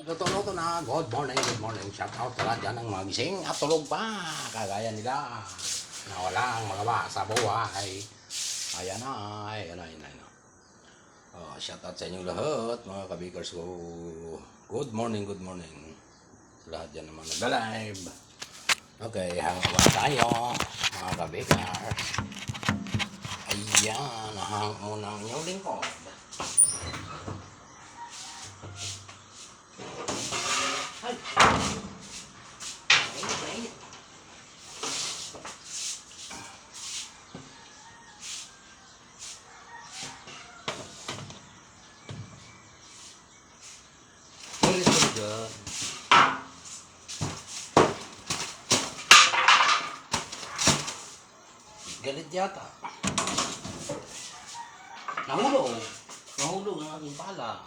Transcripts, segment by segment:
Luto-luto na. Good morning, good morning. Shout out lahat dyan ng magising at tulog pa. Kagaya nila na walang magawa sa buhay. Ayan na, ayan na, ayan na. Oh, shout out sa inyo lahat, mga kabikers ko. Good morning, good morning. Lahat dyan naman nagda-live. Okay, hangawa tayo, mga kabikers. Ayan, hang muna ang inyong lingkod. Ay. Mainit, mainit. Mainit ko dyan. Galit yata. Nahulog. Nahulog ang aking pala.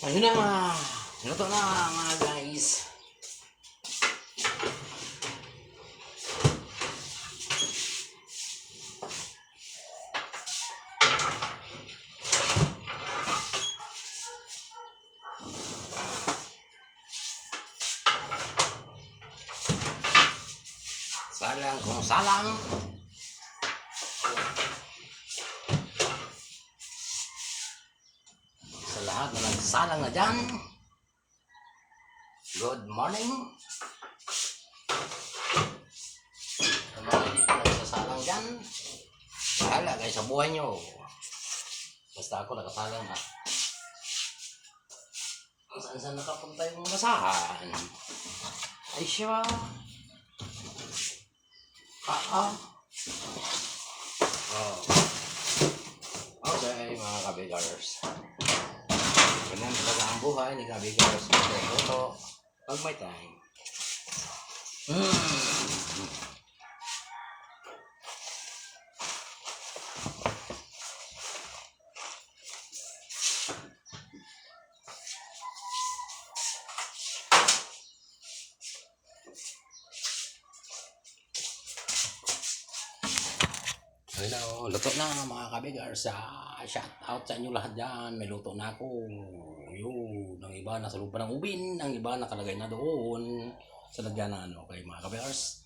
Ayun na nga. Luto na mga guys. Salang kung salang. Lahat na dyan. Good morning. Sa mga hindi pa nagsasalang dyan, bahala kayo sa buhay nyo. Basta ako nakasalang na. Kung saan saan nakapunta yung basahan. Ay siya. Ah, ah. Oh. Okay, mga kabigars. Buhay ni Gabi Girls. Ito, pag may time. Mm. Na, oh, luto na mga kabigars. Ah, shout out sa inyo lahat dyan. May luto na ako. Yun. Ang iba nasa lupa ng ubin. Ang iba nakalagay na doon. Sa lagyanan. Okay mga kabigars.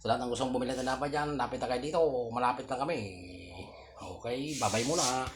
Sa lahat ng gustong bumili ng tinapay dyan, lapit na kayo dito. Malapit lang kami. Okay, babay muna.